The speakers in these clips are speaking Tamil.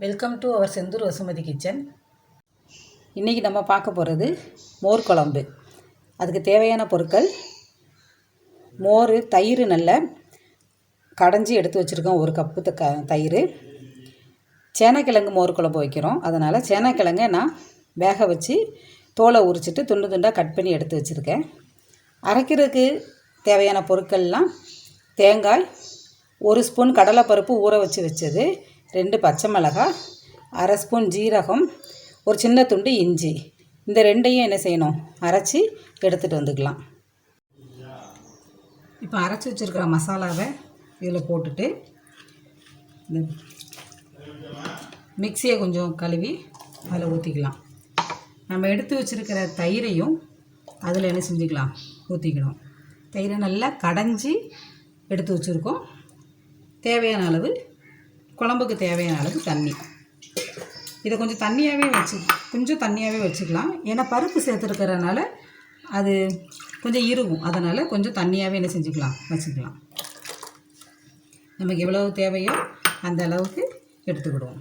Welcome to our Senthur Vasumathi kitchen இன்றைக்கி நம்ம பார்க்க போகிறது மோர் குழம்பு. அதுக்கு தேவையான பொருட்கள் மோர் தயிர் நல்ல கடைஞ்சி எடுத்து வச்சுருக்கோம். ஒரு கப்பு த- க தயிர். சேனைக்கிழங்கு மோர் குழம்பு வைக்கிறோம். அதனால் சேனக்கிழங்கை நான் வேக வச்சு தோலை உரிச்சிட்டு துண்டு துண்டாக கட் பண்ணி எடுத்து வச்சுருக்கேன். அரைக்கிறதுக்கு தேவையான பொருட்கள்லாம் தேங்காய் ஒரு ஸ்பூன் கடலைப்பருப்பு ஊற வச்சு வச்சது. ரெண்டு பச்சை மிளகாய் அரை ஸ்பூன் ஜீரகம் ஒரு சின்ன துண்டு இஞ்சி. இந்த ரெண்டையும் என்ன செய்யணும்? அரைச்சி எடுத்துகிட்டு வந்துக்கலாம். இப்போ அரைச்சி வச்சுருக்கிற மசாலாவை இதில் போட்டுட்டு இந்த மிக்சியை கொஞ்சம் கழுவி அதில் ஊற்றிக்கலாம். நம்ம எடுத்து வச்சுருக்கிற தயிரையும் அதில் என்ன செஞ்சுக்கலாம்? ஊற்றிக்கணும். தயிரை நல்லா கடைஞ்சி எடுத்து வச்சுருக்கோம். தேவையான அளவு குழம்புக்கு தேவையான அளவு தண்ணி. இதை கொஞ்சம் தண்ணியாகவே வச்சு கொஞ்சம் தண்ணியாகவே வச்சுக்கலாம். ஏன்னா பருப்பு சேர்த்துருக்கிறதுனால அது கொஞ்சம் இறுகும். அதனால் கொஞ்சம் தண்ணியாகவே என்ன செஞ்சுக்கலாம்? வச்சுக்கலாம். நமக்கு எவ்வளவு தேவையோ அந்த அளவுக்கு எடுத்துக்கிடுவோம்.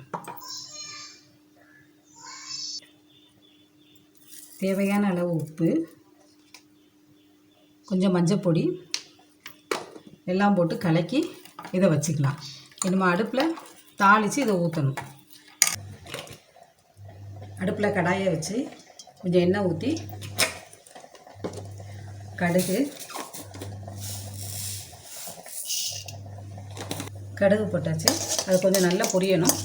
தேவையான அளவு உப்பு கொஞ்சம் மஞ்சப்பொடி எல்லாம் போட்டு கலக்கி இதை வச்சுக்கலாம். நம்ம அடுப்பில் தாளித்து இதை ஊற்றணும் அடுப்பில் கடாயை வச்சு கொஞ்சம் எண்ணெய் ஊற்றி கடுகு கடுகு போட்டாச்சு. அது கொஞ்சம் நல்லா பொரியணும்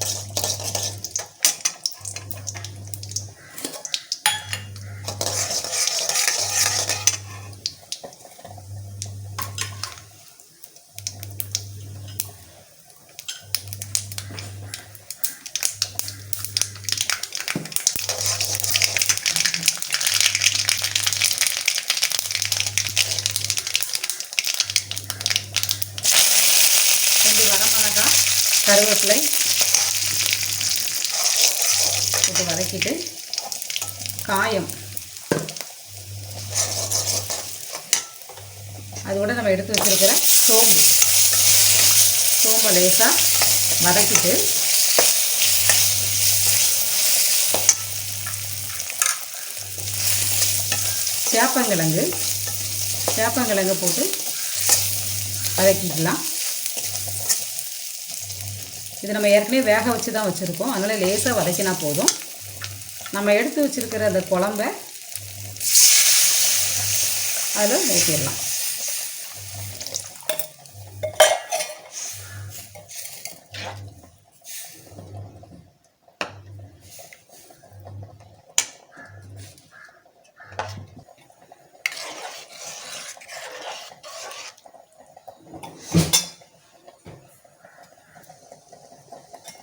ரெண்டு வரமிளகாய் கருவேப்பிலை போட்டு வதக்கிட்டு காயம். அதோட நம்ம எடுத்து வச்சிருக்கிற சோம்பு. சோம்பை லேசாக வதக்கிட்டு சேப்பங்கிழங்கு. சேப்பங்கிழங்கு போட்டு வதக்கிக்கலாம். இது நம்ம ஏற்கனவே வேக வச்சு தான் வச்சுருக்கோம். அதனால் லேசாக வதக்கினா போதும். நம்ம எடுத்து வச்சுருக்கிற அந்த குழம்ப அதில் ஊற்றிடலாம்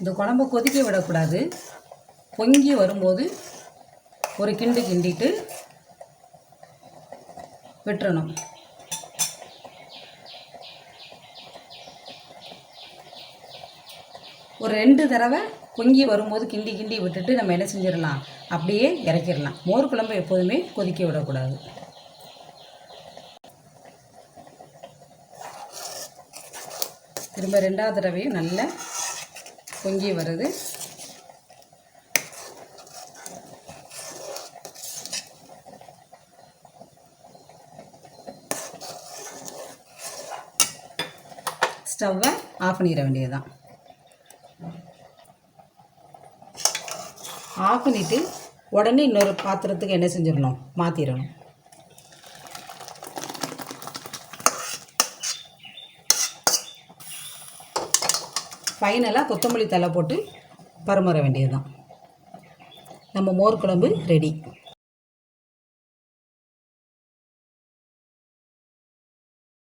இந்த குழம்பு கொதிக்க விடக்கூடாது. பொங்கி வரும்போது ஒரு கிண்டு கிண்டிட்டு விட்டுறணும். ஒரு ரெண்டு தடவை பொங்கி வரும்போது கிண்டி கிண்டி விட்டுட்டு நம்ம என்ன செஞ்சிடலாம்? அப்படியே இறக்கிடலாம். மோர் குழம்பு எப்போதுமே கொதிக்க விடக்கூடாது. திரும்ப ரெண்டாவது தடவையும் நல்லா பொங்கி வருது. ஸ்டவ்வை ஆஃப் பண்ணிட வேண்டியதுதான். ஆஃப் பண்ணிவிட்டு உடனே இன்னொரு பாத்திரத்துக்கு என்ன செஞ்சிடணும்? மாற்றிடணும் ஃபைனலாக கொத்தமல்லி தலை போட்டு பரிமாற வேண்டியதுதான். நம்ம மோர் குழம்பு ரெடி